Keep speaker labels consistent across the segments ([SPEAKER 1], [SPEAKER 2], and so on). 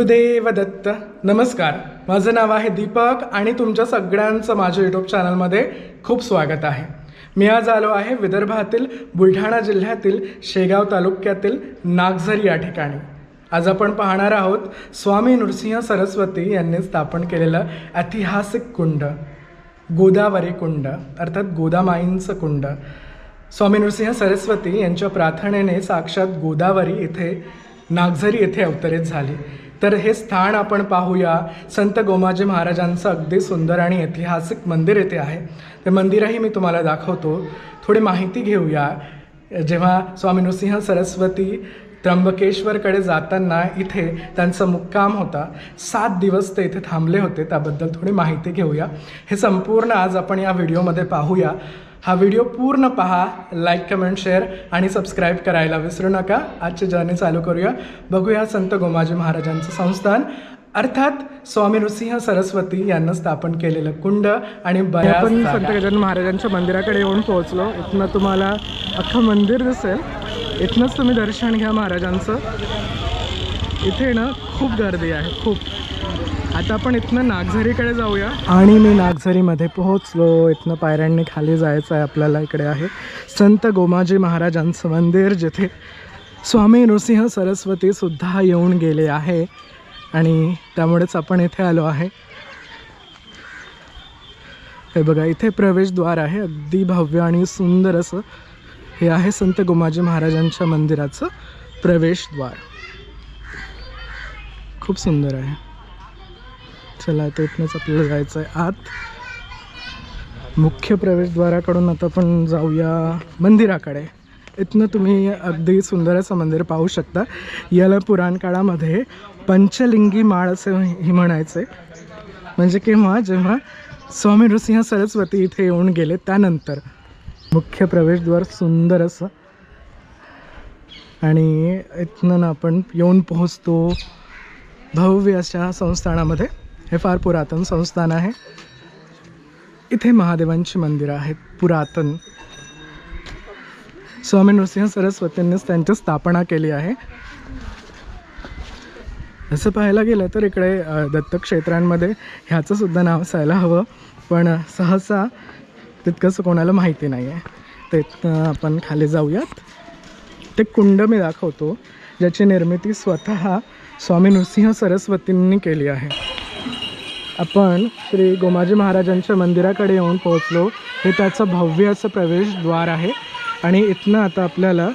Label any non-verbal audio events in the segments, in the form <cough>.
[SPEAKER 1] गुरुदेव दत्त नमस्कार. माझं नाव आहे दीपक आणि तुमच्या सगळ्यांचं माझ्या यूट्यूब चॅनलमध्ये खूप स्वागत आहे. मी आज आलो आहे विदर्भातील बुलढाणा जिल्ह्यातील शेगाव तालुक्यातील नागझरी या ठिकाणी. आज आपण पाहणार आहोत स्वामी नृसिंह सरस्वती यांनी स्थापन केलेलं ऐतिहासिक कुंड गोदावरी कुंड अर्थात गोदामाईंचं कुंड. स्वामी नृसिंह सरस्वती यांच्या प्रार्थनेने साक्षात गोदावरी इथे नागझरी येथे अवतरित झाली. तर हे स्थान आपण पाहूया. संत गोमाजी महाराजांचं अगदी सुंदर आणि ऐतिहासिक मंदिर येथे आहे. ते मंदिरही मी तुम्हाला दाखवतो. थोडी माहिती घेऊया. जेव्हा स्वामी नृसिंह सरस्वती त्र्यंबकेश्वरकडे जाताना इथे त्यांचा मुक्काम होता सात दिवस ते इथे थांबले होते. त्याबद्दल थोडी माहिती घेऊया. हे संपूर्ण आज आपण या व्हिडिओमध्ये पाहूया. हा व्हिडिओ पूर्ण पहा लाईक कमेंट शेअर आणि सबस्क्राईब करायला विसरू नका. आजची जर्नी चालू करूया. बघूया संत गोमाजी महाराजांचं संस्थान. अर्थात स्वामी नृसिंह सरस्वती यांना स्थापन केलेलं कुंड आणि
[SPEAKER 2] आपण
[SPEAKER 1] जागा.
[SPEAKER 2] संत गजानन महाराजांच्या मंदिराकडे येऊन पोहोचलो. इथनं तुम्हाला अख्खं मंदिर दिसेल. इथनंच तुम्ही दर्शन घ्या महाराजांचं. इथे ना खूप गर्दी आहे खूप. आता आपण इथनं नागझरीकडे जाऊया.
[SPEAKER 1] आणि मी नागझरीमध्ये पोहोचलो. इथनं पायऱ्यांनी खाली जायचं आहे आपल्याला इकडे आहे. संत गोमाजी महाराजांचं मंदिर जिथे स्वामी नृसिंह सरस्वती सुद्धा येऊन गेले आहे. आणि त्यामुळेच आपण इथे आलो आहे. हे बघा इथे प्रवेशद्वार आहे. अगदी भव्य आणि सुंदर असं हे आहे संत गोमाजी महाराजांच्या मंदिराचं प्रवेशद्वार. खूप सुंदर आहे. चला आता इथनंच आपल्याला जायचं आहे आत. मुख्य प्रवेशद्वाराकडून आता आपण जाऊया मंदिराकडे. इथनं तुम्ही अगदी सुंदर असं मंदिर पाहू शकता. याला पुराण काळामध्ये पंचलिंगी माळ असे ही म्हणायचे म्हणजे केव्हा? जेव्हा स्वामी नृसिंह सरस्वती इथे येऊन गेले त्यानंतर. मुख्य प्रवेशद्वार सुंदर असं. आणि इथनं ना आपण येऊन पोहोचतो भव्य अशा संस्थानामध्ये. हे फार पुरातन संस्थान आहे. इथे महादेवांची मंदिरं आहेत पुरातन. स्वामी नृसिंह सरस्वतींनीच त्यांची स्थापना केली आहे. असं पाहायला गेलं तर इकडे दत्तक्षेत्रांमध्ये ह्याचं सुद्धा नाव असायला हवं. पण सहसा तितकंसं कोणाला माहिती नाही आहे ते आपण खाली जाऊयात. ते कुंड मी दाखवतो ज्याची निर्मिती स्वतः स्वामी नृसिंह सरस्वतींनी केली आहे. आपण श्री गोमाजी महाराजांच्या मंदिराकडे येऊन पोहोचलो. हे त्याचं भव्य असं प्रवेशद्वार आहे. आणि इथनं आता आपल्याला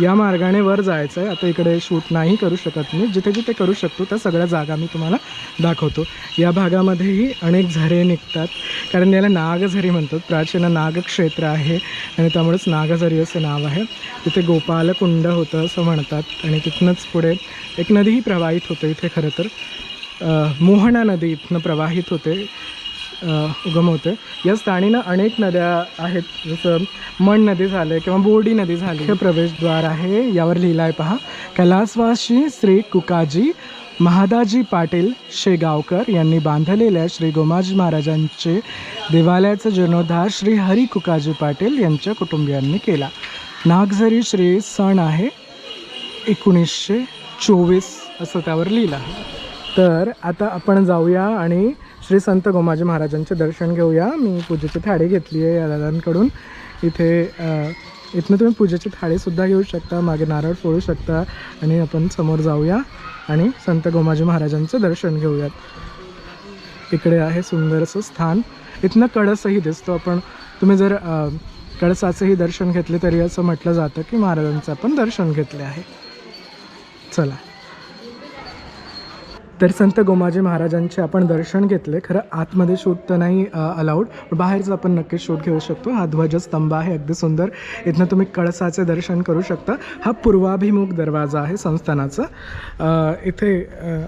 [SPEAKER 1] या मार्गाने वर जायचं आहे आता इकडे शूट नाही करू शकत मी. जिथे जिथे करू शकतो त्या सगळ्या जागा मी तुम्हाला दाखवतो. या भागामध्येही अनेक झरे निघतात. कारण याला नागझरी म्हणतात. प्राचीन नागक्षेत्र आहे. आणि त्यामुळेच नागझरी असं नाव आहे. तिथे गोपालकुंड होतं असं म्हणतात. आणि तिथूनच पुढे एक नदीही प्रवाहित होते इथे खरं तर. मोहना नदी इथनं प्रवाहित होते उगम होते या स्थानीनं अनेक नद्या आहेत जसं मण नदी झाले किंवा बोर्डी नदी झाली. हे प्रवेशद्वार आहे यावर लिहिलं आहे पहा. कैलासवासी श्री कुकाजी महादाजी पाटील शेगावकर यांनी बांधलेल्या श्री गोमाजी महाराजांचे देवालयाचा जीर्णोद्धार श्री हरी कुकाजी पाटील यांच्या कुटुंबियांनी केला. नागझरी श्री सण आहे एकोणीसशे चोवीस असं त्यावर लिहिलं आहे. तर आता आपण जाऊया आणि श्री संत गोमाजी महाराजांचे दर्शन घेऊया. मी पूजेची थाळी घेतली आहे या दादांकडून. इथे इथनं तुम्ही पूजेची थाळीसुद्धा घेऊ शकता मागे नारळ फोडू शकता आणि आपण समोर जाऊया आणि संत गोमाजी महाराजांचं दर्शन घेऊयात. इकडे आहे सुंदरसं स्थान. इथनं कळसही दिसतो आपण. तुम्ही जर कळसाचंही दर्शन घेतले तरी असं म्हटलं जातं की महाराजांचं आपण दर्शन घेतले आहे. चला. तर संत गोमाजी महाराजांचे आपण दर्शन घेतले. खरं आतमध्ये शूट तर नाही अलाउड पण बाहेरचं आपण नक्कीच शूट घेऊ शकतो. हा ध्वजस्तंभ आहे अगदी सुंदर. इथनं तुम्ही कळसाचे दर्शन करू शकता. हा पूर्वाभिमुख दरवाजा आहे संस्थानाचा. इथे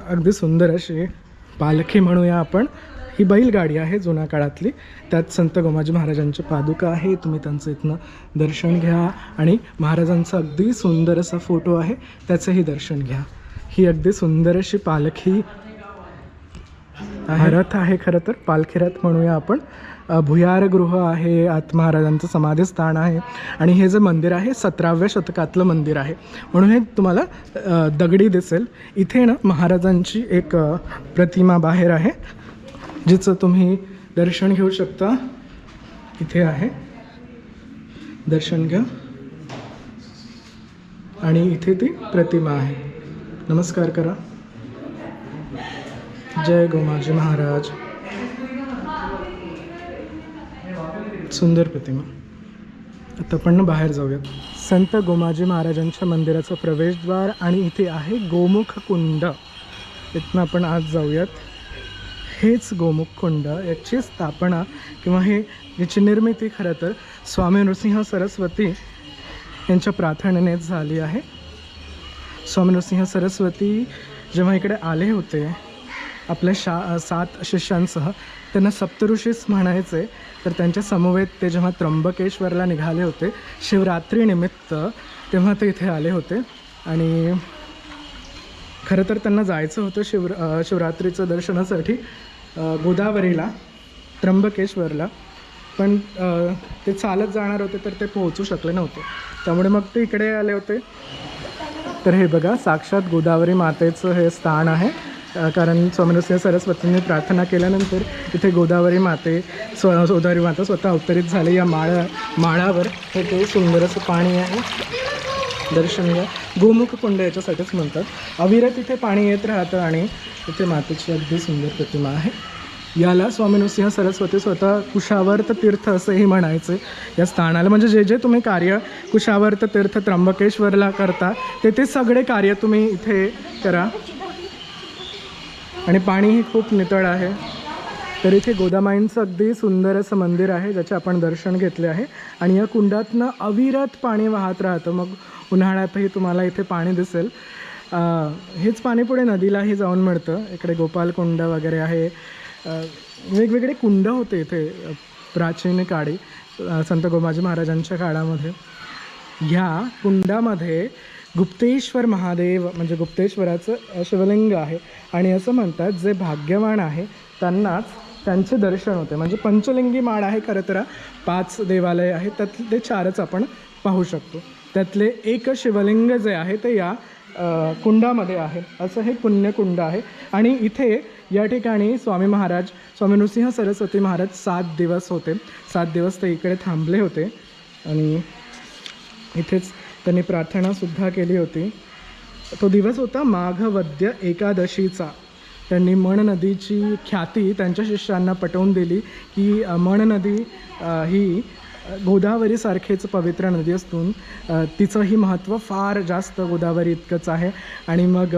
[SPEAKER 1] अगदी सुंदर अशी पालखी म्हणूया आपण. ही बैलगाडी आहे जुन्या काळातली. त्यात संत गोमाजी महाराजांचे पादुका आहे. तुम्ही त्यांचं इथनं दर्शन घ्या. आणि महाराजांचा अगदी सुंदर असा फोटो आहे. त्याचंही दर्शन घ्या. ही अगदी सुंदर अशी पालखी आहे. रथ आहे खरं तर. पालखी रथ म्हणूया आपण. भुयारगृह आहे आत महाराजांचं समाधीस्थान आहे. आणि हे जे मंदिर आहे सतराव्या शतकातलं मंदिर आहे. म्हणून हे तुम्हाला दगडी दिसेल. इथे ना महाराजांची एक प्रतिमा बाहेर आहे जिचं तुम्ही दर्शन घेऊ शकता. इथे आहे. दर्शन घ्या. आणि इथे ती प्रतिमा आहे. नमस्कार करा. जय गोमाजी महाराज. सुंदर प्रतिमा. आता आपण बाहेर जाऊयात. संत गोमाजी महाराजांच्या मंदिराचं प्रवेशद्वार आणि इथे आहे गोमुख कुंड. इथनं आपण आज जाऊयात. हेच गोमुख कुंड. याची स्थापना किंवा हे याची निर्मिती खरं तर स्वामी नृसिंह सरस्वती यांच्या प्रार्थनेनेच झाली आहे. स्वामीनृसिंह सरस्वती जेव्हा इकडे आले होते आपल्या शा सात शिष्यांसह त्यांना सप्तऋषीच म्हणायचे तर त्यांच्या समवेत ते जेव्हा त्र्यंबकेश्वरला निघाले होते शिवरात्रीनिमित्त तेव्हा ते इथे आले होते. आणि खरं तर त्यांना जायचं होतं शिव शिवरात्रीचं दर्शनासाठी गोदावरीला त्र्यंबकेश्वरला. पण ते चालत जाणार होते तर ते पोहोचू शकले नव्हते. त्यामुळे मग ते इकडे आले होते. तर हे बघा साक्षात गोदावरी मातेचं हे स्थान आहे. कारण स्वामीनृसिंह सरस्वतींनी प्रार्थना केल्यानंतर इथे गोदावरी माते स्व गोदावरी माता स्वतः अवतरित झाले. या माळा माळावर हे ते सुंदर असं पाणी आहे. दर्शन घ्या. गोमुख कुंड याच्यासाठीच म्हणतात. अविरत इथे पाणी येत राहतं आणि इथे मातेची अगदी सुंदर प्रतिमा आहे. याला स्वामी नृसिंह सरस्वती स्वतः कुशावर्त तीर्थ असंही म्हणायचे. या स्थानाला म्हणजे जे जे तुम्ही कार्य कुशावर्त तीर्थ त्र्यंबकेश्वरला करता ते ते सगळे कार्य तुम्ही इथे करा. आणि पाणीही खूप नितळ आहे. तर इथे गोदामाईंचं अगदी सुंदर असं मंदिर आहे ज्याचे आपण दर्शन घेतले आहे. आणि या कुंडातनं अविरत पाणी वाहत राहतं. मग उन्हाळ्यातही तुम्हाला इथे पाणी दिसेल. हेच पाणी पुढे नदीलाही जाऊन मिळतं. इकडे गोपालकुंड वगैरे आहे. वेगवेगळे कुंड होते इथे प्राचीन काळी संत गोमाजी महाराजांच्या काळामध्ये. ह्या कुंडामध्ये गुप्तेश्वर महादेव म्हणजे गुप्तेश्वराचं शिवलिंग आहे. आणि असं म्हणतात जे भाग्यवान आहे त्यांनाच त्यांचे दर्शन होते. म्हणजे पंचलिंगी माळ आहे खरं तर पाच देवालय आहेत त्यातले चारच आपण पाहू शकतो. त्यातले एक शिवलिंग जे आहे ते या कुंडामध्ये आहे. असं हे पुण्यकुंड आहे. आणि इथे या ठिकाणी स्वामी महाराज स्वामी नृसिंह सरस्वती महाराज सात दिवस होते. सात दिवस ते इकडे थांबले होते. आणि इथेच त्यांनी प्रार्थनासुद्धा केली होती. तो दिवस होता माघवद्य एकादशीचा. त्यांनी मण नदीची ख्याती त्यांच्या शिष्यांना पटवून दिली की मण नदी ही गोदावरीसारखेच पवित्र नदी असून तिचंही महत्त्व फार जास्त गोदावरी इतकंच आहे. आणि मग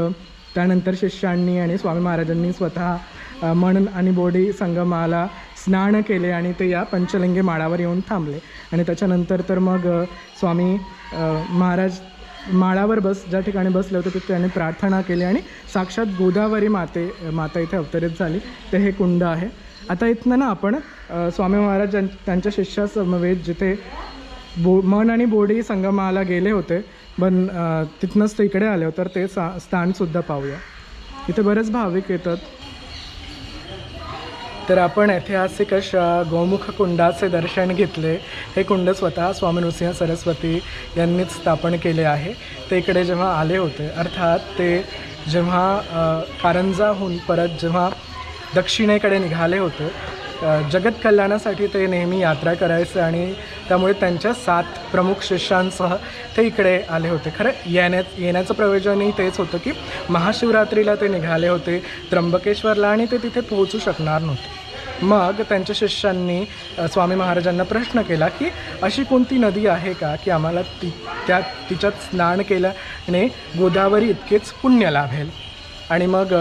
[SPEAKER 1] त्यानंतर शिष्यांनी आणि स्वामी महाराजांनी स्वतः मन आणि बोडी संगमाला स्नान केले आणि ते या पंचलिंगी माळावर येऊन थांबले. आणि त्याच्यानंतर तर मग स्वामी महाराज माळावर बस ज्या ठिकाणी बसले होते तिथे त्यांनी प्रार्थना केली आणि साक्षात गोदावरी माते माता इथे अवतरित झाली. ते हे कुंड आहे. आता इथनं ना आपण स्वामी महाराज त्यांच्या शिष्यासमवेत जिथे बो मन आणि बोडी संगमाला गेले होते पण तिथनंच ते इकडे आले तर ते सा स्थानसुद्धा पाहूया. इथे बरेच भाविक येतात. तर आपण ऐतिहासिक अशा गोमुख कुंडाचे दर्शन घेतले. हे कुंड स्वतः स्वामी नृसिंह सरस्वती यांनीच स्थापन केले आहे. ते इकडे जेव्हा आले होते अर्थात ते जेव्हा कारंजाहून परत जेव्हा दक्षिणेकडे निघाले होते. जगत कल्याणासाठी ते नेहमी यात्रा करायचे आणि त्यामुळे त्यांच्या सात प्रमुख शिष्यांसह ते इकडे आले होते. खरं येण्या येण्याचं प्रयोजनही तेच होतं की महाशिवरात्रीला ते निघाले होते त्र्यंबकेश्वरला आणि ते तिथे पोहोचू शकणार नव्हते. मग त्यांच्या शिष्यांनी स्वामी महाराजांना प्रश्न केला की अशी कोणती नदी आहे का की आम्हाला ती त्या तिच्यात स्नान केल्याने गोदावरी इतकेच पुण्य लाभेल? आणि मग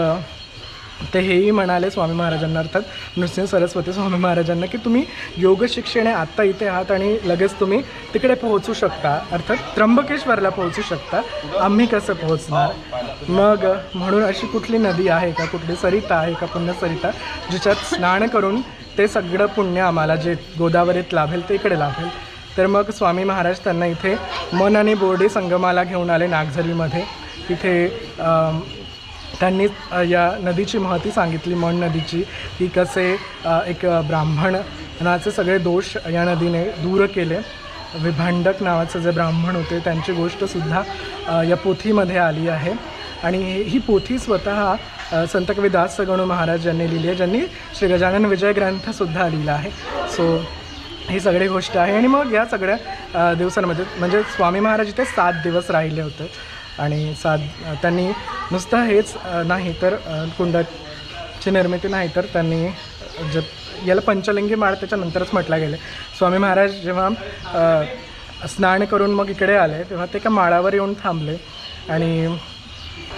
[SPEAKER 1] ते हेही म्हणाले स्वामी महाराजांना अर्थात नृसिंह सरस्वती स्वामी महाराजांना की तुम्ही योग शिक्षणे आत्ता इथे आहात आणि लगेच तुम्ही तिकडे पोहोचू शकता. अर्थात त्र्यंबकेश्वरला पोहोचू शकता. आम्ही कसं पोहोचणार? मग म्हणून अशी कुठली नदी आहे का? कुठली सरिता आहे का? पुण्य सरिता जिच्यात स्नान करून ते सगळं पुण्य आम्हाला जे गोदावरीत लाभेल ते इकडे लाभेल. तर मग स्वामी महाराज त्यांना इथे मन आणि बोर्डे संगमाला घेऊन आले नागझरीमध्ये. तिथे त्यांनी या नदीची महती सांगितली मण नदीची की कसे एक ब्राह्मणाचे सगळे दोष या नदीने दूर केले. विभांडक नावाचे जे ब्राह्मण होते त्यांची गोष्टसुद्धा या पोथीमध्ये आली आहे. आणि ही पोथी स्वतः संत कवी दास सगणू महाराज यांनी लिहिली आहे ज्यांनी श्री गजानन विजय ग्रंथसुद्धा लिहिला आहे. सो ही सगळी गोष्ट आहे. आणि मग या सगळ्या दिवसांमध्ये म्हणजे स्वामी महाराज इथे सात दिवस राहिले होते. आणि साध त्यांनी नुसतं हेच नाही तर कुंडाची निर्मिती नाही तर त्यांनी ज याला पंचलिंगी माळ त्याच्यानंतरच म्हटलं गेले. स्वामी महाराज जेव्हा स्नान करून मग इकडे आले तेव्हा ते एका माळावर येऊन थांबले. आणि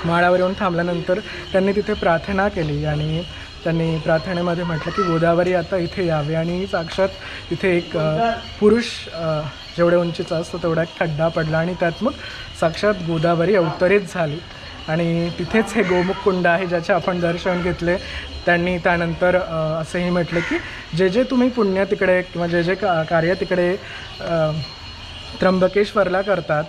[SPEAKER 1] माळावर येऊन थांबल्यानंतर त्यांनी तिथे प्रार्थना केली आणि त्यांनी प्रार्थनेमध्ये म्हटलं की गोदावरी आता इथे यावे आणि साक्षात इथे एक पुरुष जेवढ्या उंचीचा असतो तेवढा एक खड्डा पडला आणि त्यात मग साक्षात गोदावरी अवतरित झाली. आणि तिथेच हे गोमुख कुंड आहे ज्याचे आपण दर्शन घेतले. त्यांनी त्यानंतर असंही म्हटलं की जे जे तुम्ही पुण्य तिकडे किंवा जे जे का कार्य तिकडे त्र्यंबकेश्वरला करतात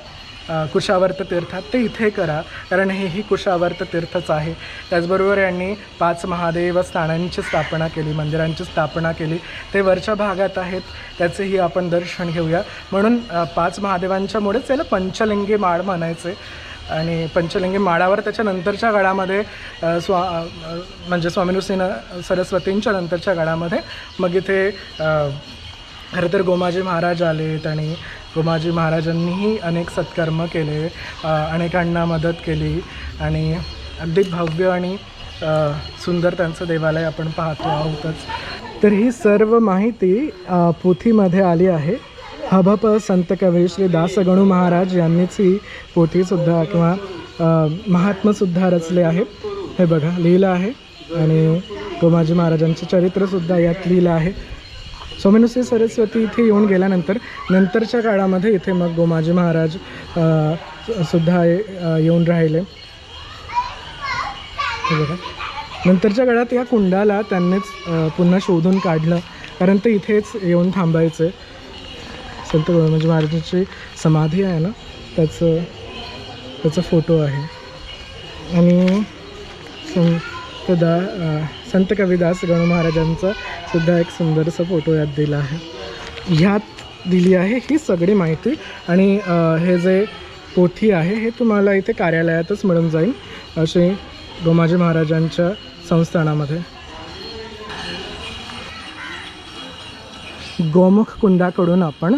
[SPEAKER 1] कुशावर्त तीर्थात ते इथे करा कारण हे ही कुशावर्त तीर्थच आहे. त्याचबरोबर यांनी पाच महादेव स्थानांची स्थापना केली मंदिरांची स्थापना केली. ते वरच्या भागात आहेत त्याचेही आपण दर्शन घेऊया. म्हणून पाच महादेवांच्यामुळेच याला पंचलिंगी माळ म्हणायचे. आणि पंचलिंगी माळावर त्याच्या नंतरच्या स्वा म्हणजे स्वामी नृसिंह सरस्वतींच्या नंतरच्या गडामध्ये मग इथे खरं तर गोमाजी महाराज आलेत आणि गोमाजी महाराजांनीही अनेक सत्कर्म केले अनेकांना मदत केली आणि अगदी भव्य आणि सुंदर त्यांचं देवालय आपण पाहतो आहोतच. तर ही सर्व माहिती पोथीमध्ये आली आहे. हभप संत कवी श्री दासगणू महाराज यांनीच ही पोथीसुद्धा किंवा महात्मासुद्धा रचले आहे हे बघा लिहिलं आहे आणि गोमाजी महाराजांचे चरित्रसुद्धा यात लिहिलं आहे. स्वामीनुसी सरस्वती इथे येऊन गेल्यानंतर नंतरच्या काळामध्ये इथे मग गोमाजी महाराज सुद्धा येऊन राहिले. बघा. नंतरच्या काळात या कुंडाला त्यांनीच पुन्हा शोधून काढलं. कारण ते इथेच येऊन थांबायचे. संत गोमाजी महाराजांची समाधी आहे ना त्याचं त्याचा फोटो आहे. आणि संत दा संत कविदास गणू महाराजांचा सुद्धा एक सुंदरसा फोटो यात दिला आहे. ह्यात दिली आहे ही सगळी माहिती आणि हे जे पोथी आहे हे तुम्हाला इथे कार्यालयातच मिळून जाईल असे गोमाजी महाराजांच्या संस्थानामध्ये. गोमुख कुंडाकडून आपण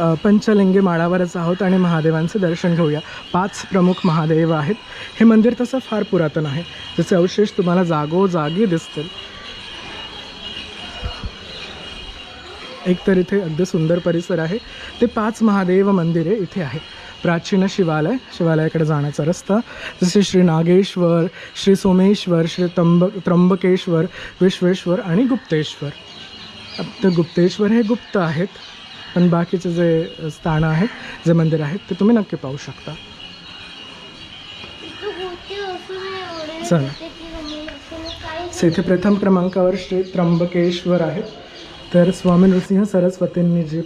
[SPEAKER 1] पंचलिंगी माळावरच आहोत आणि महादेवांचं दर्शन घेऊया. पाच प्रमुख महादेव आहेत. हे मंदिर तसं फार पुरातन आहे. जसे अवशेष तुम्हाला जागोजागी दिसतील. एक तर इथे अगदी सुंदर परिसर आहे. ते पाच महादेव मंदिरे इथे आहे. प्राचीन शिवालय शिवालयाकडे जाण्याचा रस्ता जसे श्री नागेश्वर श्री सोमेश्वर श्री तंब त्र्यंबकेश्वर विश्वेश्वर आणि गुप्तेश्वर. तर गुप्तेश्वर हे गुप्त आहेत. पण बाकीचे जे स्थानं आहेत जे मंदिर आहेत ते तुम्ही नक्की पाहू शकता. चला. इथे प्रथम क्रमांकावर श्री त्र्यंबकेश्वर आहेत. तर स्वामी नृसिंह सरस्वतींनी जी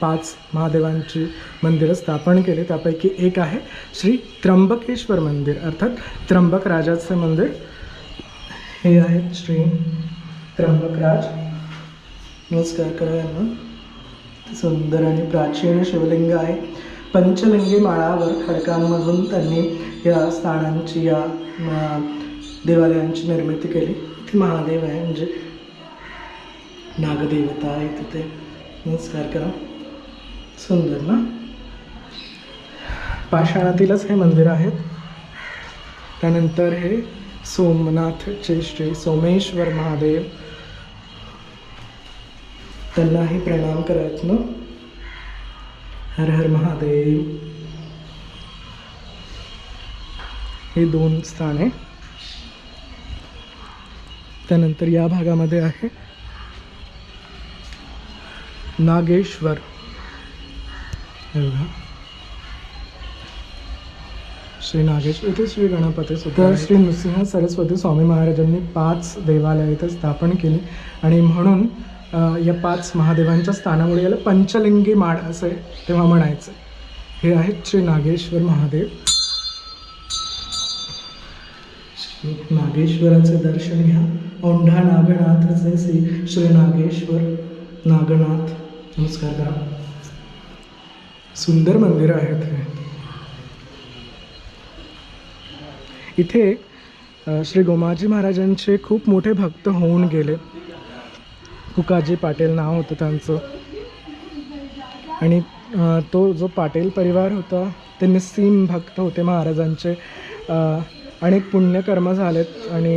[SPEAKER 1] पाच महादेवांची मंदिरं स्थापन केली त्यापैकी एक आहे श्री त्र्यंबकेश्वर मंदिर. अर्थात त्र्यंबक राजाचं मंदिर. हे आहेत श्री त्र्यंबकराज. नमस्कार करा यांना सुंदर आणि प्राचीन शिवलिंग आहे. पंचलिंगी माळावर खडकांमधून त्यांनी या स्थानांची या देवालयांची निर्मिती केली. ती महादेव आहे म्हणजे नागदेवता आहे तिथे. नमस्कार करा. सुंदर ना? पाषाणातीलच हे मंदिर आहेत त्यानंतर हे सोमनाथचे श्री सोमेश्वर महादेव त्यांनाही प्रणाम करायचं ना? हर हर महादेव. हे दोन स्थान आहे. त्यानंतर या भागामध्ये आहे नागेश्वर. श्री नागेश्वर इथे श्री गणपती सुद्धा श्री नृसिंह सरस्वती स्वामी महाराजांनी पाच देवालय इथे स्थापन केली. आणि म्हणून या पाच महादेवांच्या स्थानामुळे याला पंचलिंगी माळ असे तेव्हा म्हणायचं. हे आहेत श्री नागेश्वर महादेव. श्री नागेश्वराचे दर्शन घ्या. औंढा नागनाथ श्री श्री नागेश्वर नागनाथ. नमस्कार करा. सुंदर मंदिरं आहेत हे. इथे श्री गोमाजी महाराजांचे खूप मोठे भक्त होऊन गेले. कुकाजी पाटील नाव होतं त्यांचं. आणि तो जो पाटील परिवार होता ते निस्सीम भक्त होते महाराजांचे. अनेक पुण्यकर्म झालेत आणि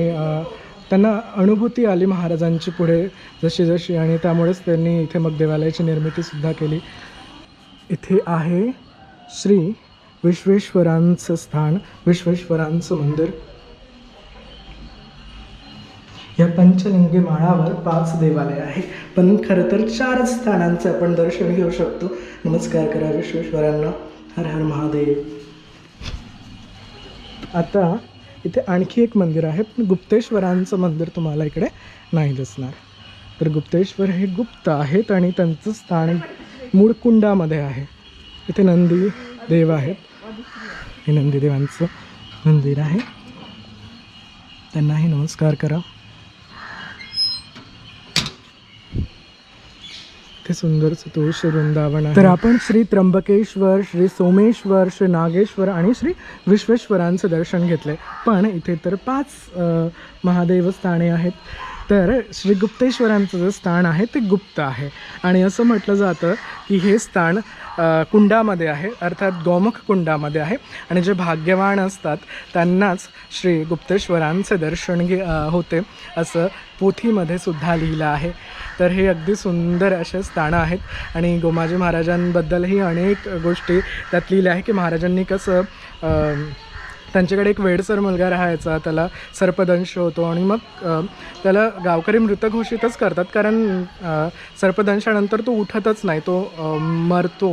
[SPEAKER 1] त्यांना अनुभूती आली महाराजांची पुढे जशी जशी आणि त्यामुळेच त्यांनी इथे मग देवालयाची निर्मितीसुद्धा केली. इथे आहे श्री विश्वेश्वरांचं स्थान विश्वेश्वरांचं मंदिर. या पंचलिंगी माळावर पाच देवालय आहे. पण खरं तर चारच स्थानांचं आपण दर्शन घेऊ शकतो. नमस्कार करा विश्वेश्वरांना. हर हर महादेव. आता इथे आणखी एक मंदिर आहे. पण गुप्तेश्वरांचं मंदिर तुम्हाला इकडे नाही दिसणार. तर गुप्तेश्वर हे गुप्त आहेत आणि त्यांचं स्थान मूळकुंडामध्ये आहे. इथे नंदी देव आहेत. हे नंदीदेवांचं मंदिर आहे. त्यांनाही नमस्कार करा. इथे सुंदरचं तुळशी वृंदावन आहे. तर आपण श्री त्र्यंबकेश्वर श्री सोमेश्वर श्री नागेश्वर आणि श्री विश्वेश्वरांचं दर्शन घेतले पण इथे तर पाच महादेव स्थाने आहेत. तर श्री गुप्तेश्वरांचं जे स्थान आहे ते गुप्त आहे. आणि असं म्हटलं जातं की हे स्थान कुंडामध्ये आहे अर्थात गोमुख कुंडामध्ये आहे. आणि जे भाग्यवान असतात त्यांनाच श्री गुप्तेश्वरांचे दर्शन घे होते असं पोथीमध्ये सुद्धा लिहिलं आहे. तर हे अगदी सुंदर असे स्थानं आहेत. आणि गोमाजी महाराजांबद्दलही अनेक गोष्टी त्यात लिहिल्या आहे की महाराजांनी कसं त्यांच्याकडे एक वेडसर मुलगा राहायचा त्याला सर्पदंश होतो आणि मग त्याला गावकरी मृत घोषितच करतात कारण सर्पदंशानंतर तो उठतच नाही तो मरतो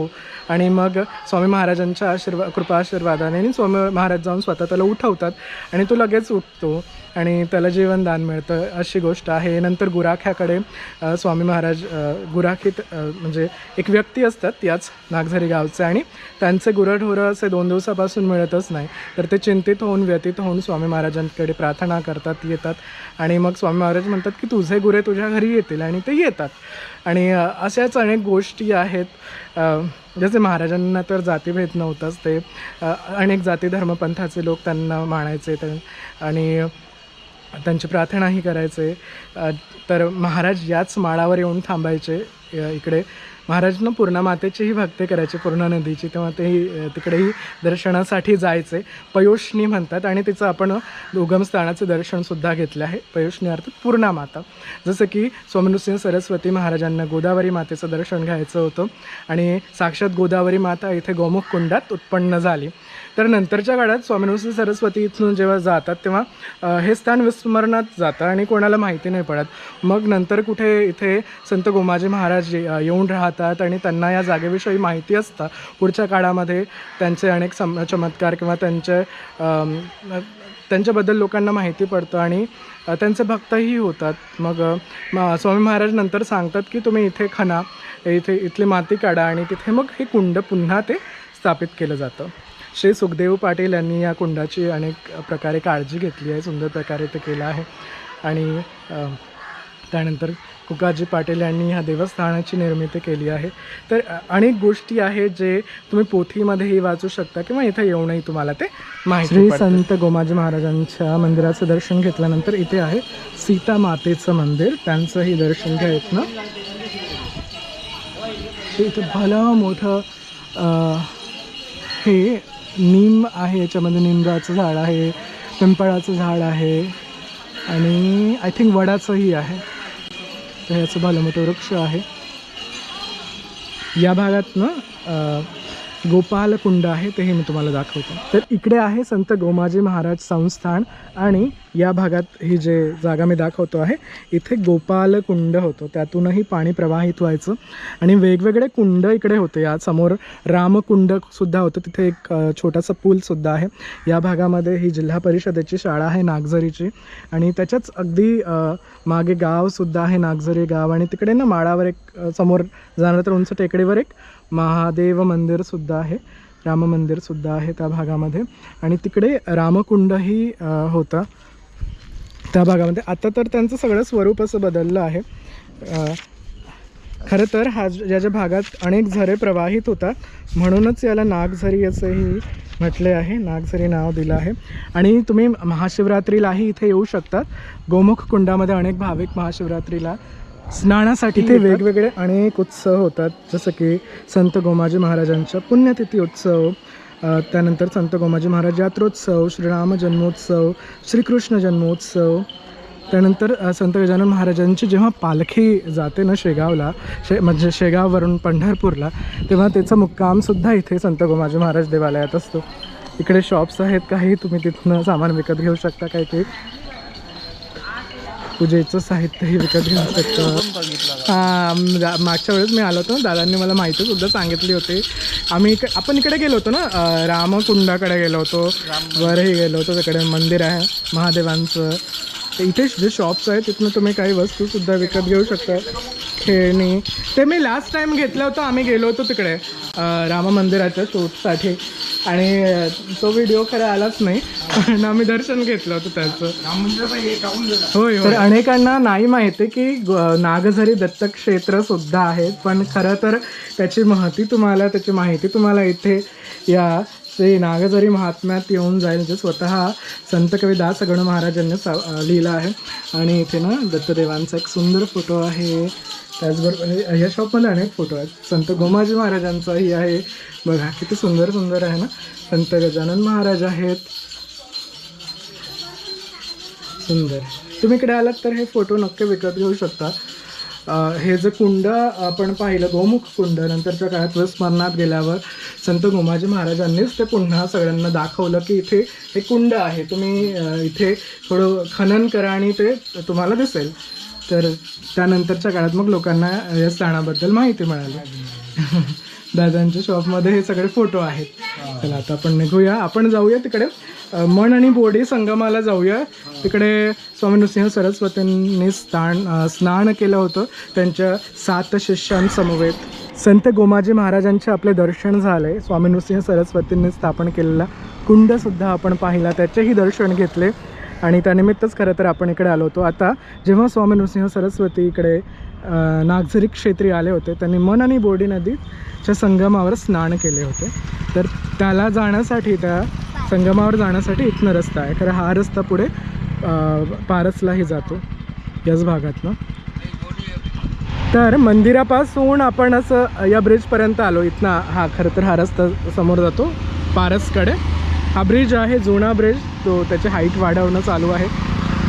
[SPEAKER 1] आणि मग स्वामी महाराजांच्या आशीर्वाद कृपा आशीर्वादाने आणि स्वामी महाराज जाऊन स्वतः त्याला उठवतात आणि तो लगेच उठतो. आणि त्याला जीवनदान मिळतं अशी गोष्ट आहे. नंतर गुराख्याकडे स्वामी महाराज गुराखीत म्हणजे एक व्यक्ती असतात याच नागझरी गावचे आणि त्यांचे गुरंढोरं असे दोन दिवसापासून मिळतच नाही. तर ते चिंतित होऊन व्यतीत होऊन स्वामी महाराजांकडे प्रार्थना करतात येतात आणि मग स्वामी महाराज म्हणतात की तुझे गुरे तुझ्या घरी येतील आणि ते येतात. आणि अशाच अनेक गोष्टी आहेत. जसे महाराजांना तर जातीभेद नव्हताच ते. अनेक जाती धर्मपंथाचे लोक त्यांना मानायचे. आणि त्यांची प्रार्थनाही करायचे. तर महाराज याच माळावर येऊन थांबायचे इकडे. महाराजनं पूर्णा मातेचीही भक्ती करायचे पूर्णा नदीची. तेव्हा तेही तिकडेही दर्शनासाठी जायचे. पयोष्णी म्हणतात आणि तिचं आपण उगमस्थानाचं दर्शनसुद्धा घेतलं आहे. पयोष्णी अर्थात पूर्णा माता जसं की सोमनृसिंह सरस्वती महाराजांना गोदावरी मातेचं दर्शन घ्यायचं होतं आणि साक्षात गोदावरी माता इथे गोमुख कुंडात उत्पन्न झाली. तर नंतरच्या काळात स्वामीनृसिंह सरस्वती इथून जेव्हा जातात तेव्हा हे स्थान विस्मरणात जातं आणि कोणाला माहिती नाही पडत. मग नंतर कुठे इथे संत गोमाजी महाराज येऊन राहतात आणि त्यांना या जागेविषयी माहिती असतं. पुढच्या काळामध्ये त्यांचे अनेक सम चमत्कार किंवा त्यांचे त्यांच्याबद्दल लोकांना माहिती पडतं आणि त्यांचे भक्तही होतात. मग म- स्वामी महाराज नंतर सांगतात की तुम्ही इथे खणा इथे इथली माती काढा आणि तिथे मग हे कुंड पुन्हा ते स्थापित केलं जातं. श्री सुखदेव पाटील यांनी या कुंडाची अनेक प्रकारे काळजी घेतली आहे सुंदर प्रकारे ते केलं आहे. आणि त्यानंतर कुकाजी पाटील यांनी ह्या देवस्थानाची निर्मिती केली आहे. तर अनेक गोष्टी आहेत जे तुम्ही पोथीमध्येही वाचू शकता किंवा इथे येऊनही तुम्हाला ते माहिती श्री संत गोमाजी महाराजांच्या मंदिराचं दर्शन घेतल्यानंतर इथे आहे सीता मातेचं मंदिर. त्यांचंही दर्शन घ्या इथनं ते इथं भलं मोठं हे नीम आहे याच्यामध्ये निंबाचं झाड आहे पिंपळाचं झाड आहे आणि आय थिंक वडाचंही आहे. तर ह्याचं भलं मोठं वृक्ष आहे. या भागात ना गोपालकुंड आहे ते हे मी तुम्हाला दाखवतो. तर इकडे आहे संत गोमाजी महाराज संस्थान आणि या भागात ही जे जागा मी दाखवतो आहे इथे गोपालकुंड होतं. त्यातूनही पाणी प्रवाहित व्हायचं आणि वेगवेगळे कुंड इकडे होते. या समोर रामकुंड सुद्धा होतं. तिथे एक छोटासा पूलसुद्धा आहे. या भागामध्ये ही जिल्हा परिषदेची शाळा आहे नागझरीची. आणि त्याच्याच अगदी मागे गावसुद्धा आहे नागझरी गाव. आणि तिकडे ना माळावर एक समोर जाणार तर उंच टेकडीवर एक महादेव मंदिरसुद्धा आहे राम मंदिरसुद्धा आहे त्या भागामध्ये. आणि तिकडे रामकुंडही होता त्या भागामध्ये. आता तर त्यांचं सगळं स्वरूप असं बदललं आहे. खरं तर हा ज्या ज्या भागात अनेक झरे प्रवाहित होतात म्हणूनच याला नागझरी असंही म्हटले आहे. नागझरी नाव दिलं आहे. आणि तुम्ही महाशिवरात्रीलाही इथे येऊ शकतात. गोमुख कुंडामध्ये अनेक भाविक महाशिवरात्रीला स्नानासाठी ते वेगवेगळे अनेक उत्सव होतात. जसं की संत गोमाजी महाराजांच्या पुण्यतिथी उत्सव त्यानंतर संत गोमाजी महाराज यात्रोत्सव श्रीराम जन्मोत्सव श्रीकृष्ण जन्मोत्सव. त्यानंतर संत गजानन महाराजांची जेव्हा पालखी जाते ना शेगावला शे म्हणजे शेगाववरून पंढरपूरला तेव्हा त्याचा मुक्कामसुद्धा इथे संत गोमाजी महाराज देवालयात असतो. इकडे शॉप्स आहेत काही तुम्ही तिथनं सामान विकत घेऊ शकता काही काही पूजेचं साहित्यही विकत घेऊ शकता. हां मागच्या वेळेस मी आलो होतो. दादांनी मला माहिती सुद्धा सांगितली होती. आम्ही इक आपण इकडे गेलो होतो ना? रामकुंडाकडे गेलो होतो. वरही गेलो होतो. तिकडे मंदिर आहे महादेवांचं. तर इथे जे शॉप्स आहेत तिथनं तुम्ही काही वस्तूसुद्धा विकत घेऊ शकता. खेळणी. ते मी लास्ट टाईम घेतलं होतं. आम्ही गेलो होतो तिकडे. राम मंदिराच्या शूटसाठी. आणि तो व्हिडिओ खरं आलाच नाही पण आम्ही दर्शन घेतलं होतं त्याचं. होय तर अनेकांना नाही माहिती की ग- नागझरी दत्तक क्षेत्र सुद्धा आहेत पण खरं तर त्याची महती तुम्हाला त्याची माहिती तुम्हाला इथे या श्री नागझरी महात्म्यात येऊन जाईल जे स्वतः संत कवी दास गण महाराजांनी सा लिहिलं आहे. आणि इथे ना दत्तदेवांचा एक सुंदर फोटो आहे. त्याचबरोबर या शॉपमध्ये अनेक फोटो आहेत संत गोमाजी महाराजांचाही आहे. बघा किती सुंदर सुंदर आहे ना? संत गजानन महाराज आहेत. सुंदर. तुम्ही इकडे आलात तर हे फोटो नक्की विकत घेऊ शकता. हे जे कुंड आपण पाहिलं गोमुख कुंड नंतरच्या काळात स्मरणात गेल्यावर संत गोमाजी महाराजांनीच ते पुन्हा सगळ्यांना दाखवलं की इथे हे कुंड आहे. तुम्ही इथे थोडं खनन करा आणि ते तुम्हाला दिसेल. तर त्यानंतरच्या काळात मग लोकांना या स्थानाबद्दल माहिती मिळाली. दादांच्या शॉपमध्ये हे सगळे फोटो आहेत. चला आता आपण निघूया. आपण जाऊया तिकडे. मन आणि बोडी संगमाला जाऊया. तिकडे स्वामी नृसिंह सरस्वतींनी स्थान स्नान केलं होतं. त्यांच्या सात शिष्यांसमवेत संत गोमाजी महाराजांचे आपले दर्शन झाले स्वामी नृसिंह सरस्वतींनी स्थापन केलेला कुंडसुद्धा आपण पाहिला. त्याचेही दर्शन घेतले. आणि त्यानिमित्तच खरं तर आपण इकडे आलो होतो. आता जेव्हा स्वामी नृसिंह सरस्वती इकडे नागझरी क्षेत्री आले होते त्यांनी मन आणि बोडी नदीच्या संगमावर स्नान केले होते. तर त्याला जाण्यासाठी त्या संगमावर जाण्यासाठी इथनं रस्ता आहे. खरं हा रस्ता पुढे पारसलाही जातो याच भागातनं. तर मंदिरापासून आपण असं या ब्रिजपर्यंत आलो. इथनं हा खरं तर हा रस्ता समोर जातो पारसकडे. हा ब्रिज आहे जुना ब्रिज. तो त्याची हाईट वाढवणं चालू आहे.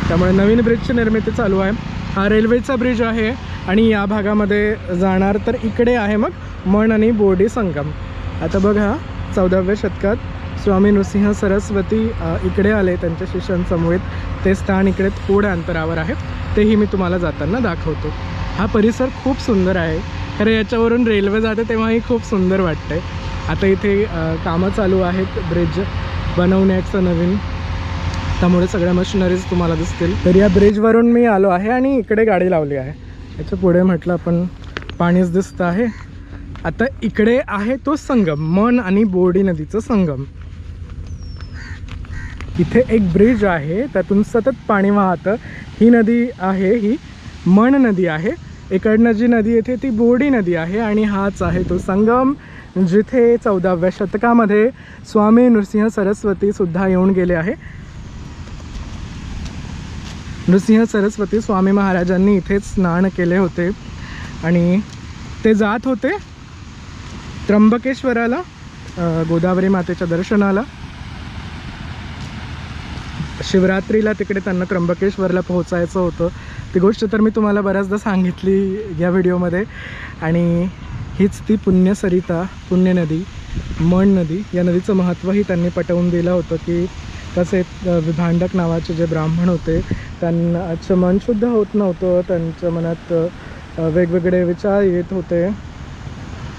[SPEAKER 1] त्यामुळे नवीन ब्रिजची निर्मिती चालू आहे. हा रेल्वेचा ब्रिज आहे आणि या भागामध्ये जाणार तर इकडे आहे मग मन आणि बोर्डी संगम. आता बघा चौदाव्या शतकात स्वामी नृसिंह सरस्वती इकडे आले त्यांच्या शिष्यांसमवेत. ते स्थान इकडे थोड्या अंतरावर आहे. तेही मी तुम्हाला जाताना दाखवतो. हा परिसर खूप सुंदर आहे. खरं याच्यावरून रेल्वे जाते तेव्हाही खूप सुंदर वाटतंय. आता इथे कामं चालू आहेत ब्रिज. बनवण्याचं नवीन. त्यामुळे सगळ्या मशिनरीज तुम्हाला दिसतील. तर या ब्रिजवरून मी आलो आहे आणि इकडे गाडी लावली आहे. याच्यापुढे म्हटलं आपण पाणीच दिसतं आहे. आता इकडे आहे तो संगम मन आणि बोर्डी नदीचं संगम. इथे एक ब्रिज आहे त्यातून सतत पाणी वाहतं. ही नदी आहे ही मन नदी आहे. इकडनं जी नदी येते ती बोर्डी नदी आहे आणि हाच आहे तो संगम. जिथे चौदाव्या शतकामध्ये स्वामी नृसिंह सरस्वती सुद्धा येऊन गेले आहे. नृसिंह सरस्वती स्वामी महाराजांनी इथेच स्नान केले होते आणि ते जात होते त्र्यंबकेश्वराला गोदावरी मातेच्या दर्शनाला. शिवरात्रीला तिकडे त्यांना त्र्यंबकेश्वरला पोहोचायचं होतं. ती गोष्ट तर मी तुम्हाला बऱ्याचदा सांगितली या व्हिडिओमध्ये. आणि हीच ती पुण्यसरिता पुण्य नदी मण नदी या नदीचं महत्त्वही त्यांनी पटवून दिलं होतं की तसे विभांडक नावाचे जे ब्राह्मण होते त्यांचं मन शुद्ध होत नव्हतं त्यांच्या मनात वेगवेगळे विचार येत होते.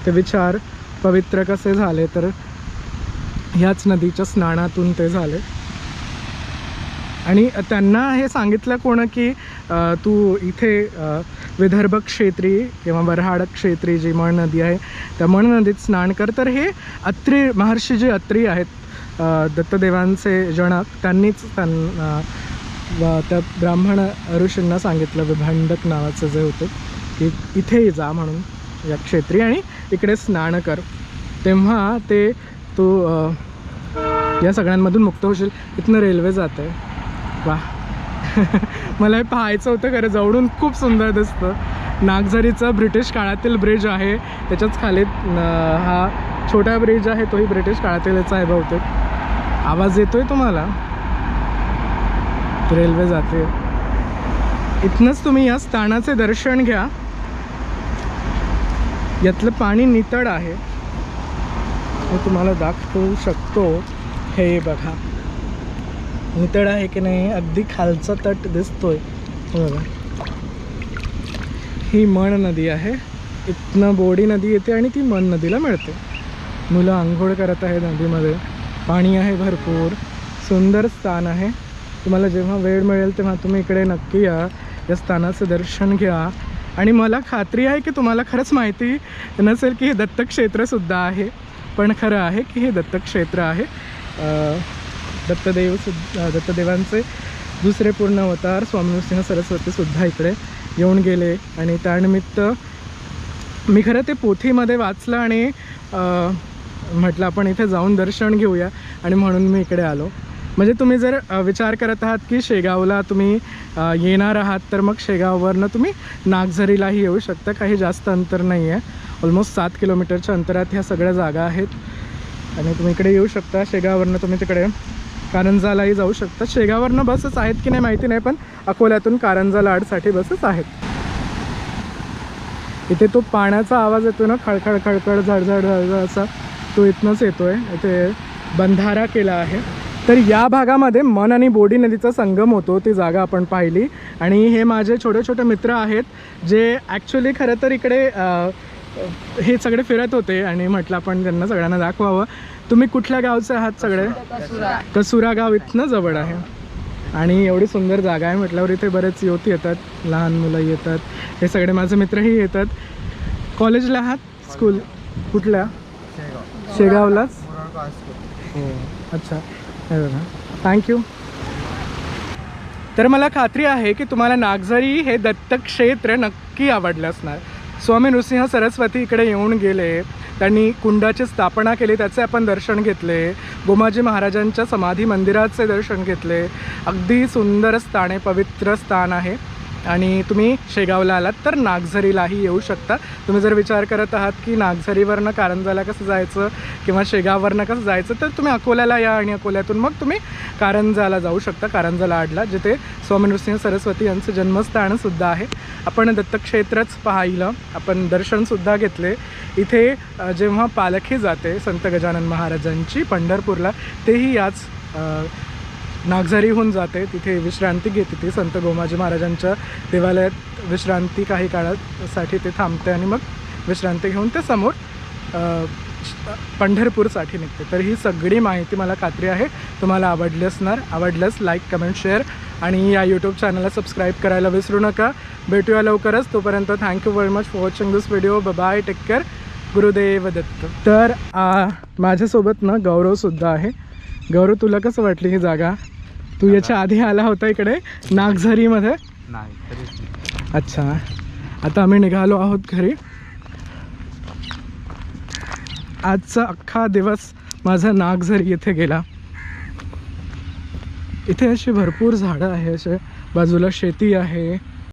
[SPEAKER 1] ते विचार पवित्र कसे झाले तर ह्याच नदीच्या स्नानातून ते झाले. आणि त्यांना हे सांगितलं कोण की तू इथे विदर्भ क्षेत्री किंवा वऱ्हाड क्षेत्री जी मण नदी आहे त्या मण नदीत स्नान कर. तर हे अत्री महर्षी जे अत्री आहेत दत्तदेवांचे जनक त्यांनीच त्यांना त्या ब्राह्मण ऋषींना सांगितलं विभांडक नावाचं जे होतं की इथेही जा म्हणून या क्षेत्री आणि इकडे स्नान कर. तेव्हा ते तू या सगळ्यांमधून मुक्त होशील. इथनं रेल्वे जात. आहे वा <laughs> मला हे पाहायचं होतं खरं जवळून खूप सुंदर दिसतं. नागझरीचं ब्रिटिश काळातील ब्रिज आहे. त्याच्याच खाली हा छोटा ब्रिज आहे तोही ब्रिटिश काळातीलच आहे बहुतेक. आवाज येतोय तुम्हाला? रेल्वे जाते. इथनंच तुम्ही या स्थानाचे दर्शन घ्या. यातलं पाणी नितळ आहे. मी तुम्हाला दाखवू शकतो. हे बघा. नितळ आहे की नाही अगदी खालचा तट दिसतोय. बघा. ही मण नदी आहे. इथनं बोडी नदी येते आणि ती मण नदीला मिळते. मुलं आंघोळ करत आहेत नदीमध्ये. पाणी आहे भरपूर. सुंदर स्थान आहे. तुम्हाला जेव्हा वेळ मिळेल तेव्हा तुम्ही इकडे नक्की या. या स्थानाचं दर्शन घ्या. आणि मला खात्री आहे की तुम्हाला खरंच माहिती नसेल की हे दत्तक्षेत्रसुद्धा आहे. पण खरं आहे की हे दत्तक्षेत्र आहे. दत्तदेव सुद्धा दत्तदेवांचे दुसरे पूर्ण अवतार स्वामी नृसिंह सरस्वतीसुद्धा इकडे येऊन गेले. आणि त्यानिमित्त मी खरं ते पोथीमध्ये वाचलं आणि म्हटलं आपण इथे जाऊन दर्शन घेऊया. आणि म्हणून मी इकडे आलो. म्हणजे तुम्ही जर विचार करत आहात की शेगावला तुम्ही येणार आहात तर मग शेगाववरनं तुम्ही नागझरीलाही येऊ शकता. काही जास्त अंतर नाही आहे ऑलमोस्ट सात किलोमीटरच्या अंतरात ह्या सगळ्या जागा आहेत. आणि तुम्ही इकडे येऊ शकता. शेगाववरनं तुम्ही तिकडे कारंजालाही जाऊ शकता शेगावरनं बसेस आहेत की नाही माहिती नाही पण अकोल्यातून कारंजा लाडसाठी बसेस आहेत. इथे तो पाण्याचा आवाज येतो ना खळखळ खळखळ झडझड झडझड असा. तो इथनंच येतोय. इथे बंधारा केला आहे. तर या भागामध्ये मन आणि बोडी नदीचा संगम होतो. ती जागा आपण पाहिली. आणि हे माझे छोटे छोटे मित्र आहेत जे ॲक्च्युली खरं तर इकडे हे सगळे फिरत होते. आणि म्हटलं आपण त्यांना सगळ्यांना दाखवावं. तुम्ही कुठल्या गावचे आहात सगळे? कसुरा गाव इथनं जवळ आहे. आणि एवढी सुंदर जागा आहे म्हटल्यावर इथे बरेच युवती येतात लहान मुलं येतात. हे सगळे माझे मित्रही येतात. कॉलेजला आहात? स्कूल? कुठल्या? शेगावलाच? हो अच्छा. हे बघा. थँक्यू तर मला खात्री आहे की तुम्हाला नागझरी हे दत्तक्षेत्र नक्की आवडलं असणार. स्वामी नृसिंह सरस्वती इकडे येऊन गेले. त्यांनी कुंडाची स्थापना केली त्याचे आपण दर्शन घेतले गोमाजी महाराजांच्या समाधी मंदिराचे दर्शन घेतले. अगदी सुंदर स्थान आहे पवित्र स्थान आहे. आणि तुम्ही शेगावला आलात तर नागझरीलाही येऊ शकता. तुम्ही जर विचार करत आहात की नागझरीवरनं कारंजाला कसं जायचं किंवा शेगाववरनं कसं जायचं तर तुम्ही अकोल्याला या आणि अकोल्यातून मग तुम्ही कारंजाला जाऊ शकता कारंजाला आडला जिथे स्वामी नृसिंह सरस्वती यांचं जन्मस्थानसुद्धा आहे. आपण दत्तक्षेत्रच पाहिलं आपण दर्शनसुद्धा घेतले. इथे जेव्हा पालखी जाते संत गजानन महाराजांची पंढरपूरला तेही याच नागझरीहून जाते तिथे विश्रांती घेते ती संत गोमाजी महाराजांच्या देवालयात. विश्रांती काही काळासाठी ते थांबते आणि मग विश्रांती घेऊन ते समोर पंढरपूरसाठी निघते. तर ही सगळी माहिती मला खात्री आहे. तुम्हाला आवडली असणार आवडल्यास लाईक कमेंट शेअर आणि या यूट्यूब चॅनलला सबस्क्राईब करायला विसरू नका. भेटूया लवकरच. तोपर्यंत thank you very much for watching this video bye take care Gurudev Datta तर माझ्यासोबत ना गौरवसुद्धा आहे. गौरव तुला कसं वाटली ही जागा? तू याच्या आधी आला होता इकडे नागझरीमध्ये?
[SPEAKER 2] नाही
[SPEAKER 1] अच्छा. आता आम्ही निघालो आहोत घरी. आजचा अख्खा दिवस माझा नागझरी येथे गेला. इथे अशी भरपूर झाडं आहे असे बाजूला शेती आहे.